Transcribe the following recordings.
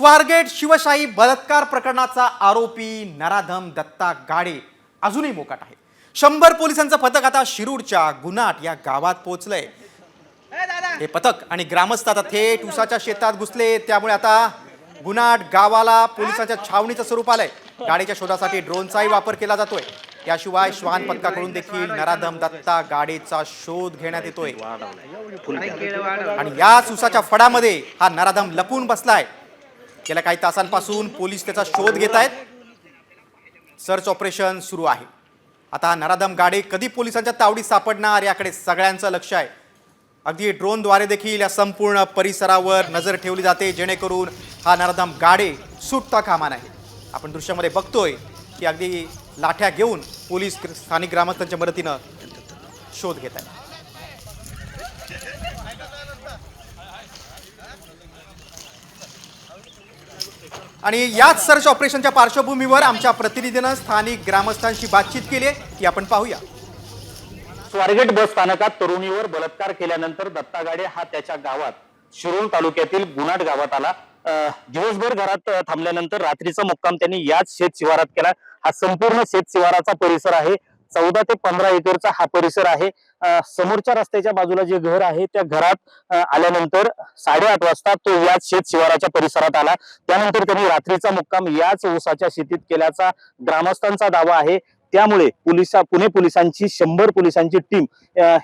स्वारगेट शिवशाही बलात्कार प्रकरणाचा आरोपी नराधम दत्ता गाडे अजूनही मोकाट आहे. शंभर पोलिसांचं पथक आता शिरूरच्या गुन्हाट या गावात पोहोचलंय. हे पथक आणि ग्रामस्थ आता थेट उसाच्या शेतात घुसले. त्यामुळे आता गुन्हाट गावाला पोलिसांच्या छावणीचं स्वरूप आलंय. गाडीच्या शोधासाठी ड्रोनचाही वापर केला जातोय. याशिवाय श्वान पथकाकडून देखील नराधम दत्ता गाडीचा शोध घेण्यात येतोय. आणि याच उसाच्या फडामध्ये हा नराधम लपून बसलाय. गेल्या काही तासांपासून पोलीस त्याचा शोध घेत आहेत. सर्च ऑपरेशन सुरू आहे. आता हा नराधम गाडे कधी पोलिसांच्या तावडीत सापडणार याकडे सगळ्यांचं लक्ष आहे. अगदी ड्रोनद्वारे देखील या संपूर्ण परिसरावर नजर ठेवली जाते जेणेकरून हा नराधम गाडे सुटता कामा नाही आपण दृश्यामध्ये बघतोय की अगदी लाठ्या घेऊन पोलीस स्थानिक ग्रामस्थांच्या मदतीनं शोध घेत आहेत. आणि याच सर्च ऑपरेशनच्या पार्श्वभूमीवर आमच्या प्रतिनिधीनं स्थानिक ग्रामस्थांशी बातचीत केली आहे ती आपण पाहूया. स्वारगेट बस स्थानकात तरुणीवर बलात्कार केल्यानंतर दत्ता गाडे हा त्याच्या गावात शिरोळ तालुक्यातील गुनाट गावात आला. दिवसभर घरात थांबल्यानंतर रात्रीचा मुक्काम त्यांनी याच शेत शिवारात केला. हा संपूर्ण शेत शिवाराचा परिसर आहे. चौदा ते पंधरा एकरचा हा परिसर आहे. समोरच्या रस्त्याच्या बाजूला जे घर आहे त्या घरात आल्यानंतर साडेआठ वाजता तो याच शेत शिवाराच्या परिसरात आला. त्यानंतर त्यांनी रात्रीचा मुक्काम याच ऊसाच्या शेतीत केल्याचा ग्रामस्थांचा दावा आहे. त्यामुळे पोलिसा पुणे पोलिसांची शंभर पोलिसांची टीम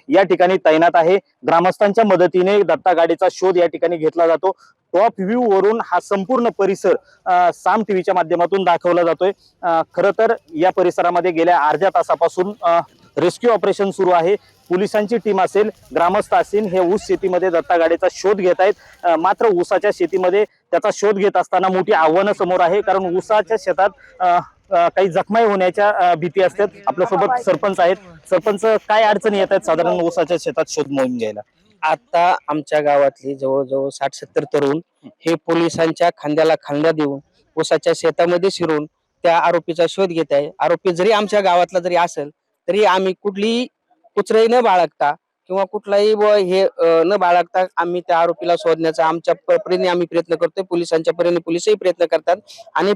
या ठिकाणी तैनात आहे. ग्रामस्थांच्या मदतीने दत्ता गाडीचा शोध या ठिकाणी घेतला जातो. टॉप व्ह्यू वरून हा संपूर्ण परिसर साम टीव्हीच्या माध्यमातून दाखवला जातोय. खरं तर या परिसरामध्ये गेल्या अर्ध्या तासापासून रेस्क्यू ऑपरेशन सुरू आहे. पोलिसांची टीम असेल ग्रामस्थ असेल हे ऊस शेतीमध्ये दत्ता गाडीचा शोध घेत आहेत. मात्र ऊसाच्या शेतीमध्ये त्याचा शोध घेत असताना मोठी आव्हानं समोर आहे. कारण ऊसाच्या शेतात काही जखमाई होण्याच्या भीती असतात. आपल्यासोबत सरपंच आहेत. सरपंच काय अडचणी येत आहेत साधारण ऊसाच्या शेतात शोध मोहीम घ्यायला? आता आमच्या गावातली जवळजवळ साठ सत्तर तरुण हे पोलिसांच्या खांद्याला खांदा देऊन ऊसाच्या शेतामध्ये शिरून त्या आरोपीचा शोध घेत आहे. आरोपी जरी आमच्या गावातला जरी असेल तरी आम्ही कुठलीही कुचराई न बाळगता किंवा कुठलाही व हे न बाळगता आम्ही त्या आरोपीला शोधण्याचा आमच्या परीने आम्ही प्रयत्न करतोय. पोलिसांच्या परीने पोलिसही प्रयत्न करतात. आणि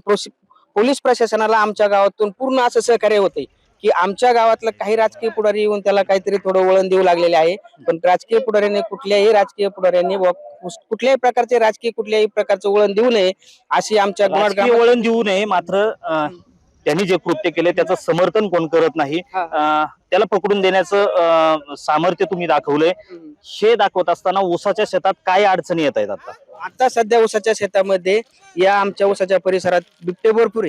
पोलीस प्रशासनाला आमच्या गावातून पूर्ण असं सहकार्य होते की आमच्या गावातलं काही राजकीय पुढारी येऊन त्याला काहीतरी थोडं वळण देऊ लागलेले आहे. पण राजकीय पुढाऱ्याने कुठल्याही राजकीय पुढाऱ्यांनी कुठल्याही प्रकारचे राजकीय कुठल्याही प्रकारचं वळण देऊ नये अशी आमच्या वळण देऊ नये मात्र त्यांनी जे कृत्य केले त्याचं समर्थन कोण करत नाही. त्याला पकडून देण्याचं सामर्थ्य तुम्ही दाखवलंय. हे दाखवत असताना ऊसाच्या शेतात काय अडचणी येत आहेत आता? आता सध्या ऊसाच्या शेतामध्ये या आमच्या ऊसाच्या परिसरात बिबटे भरपूर आहे.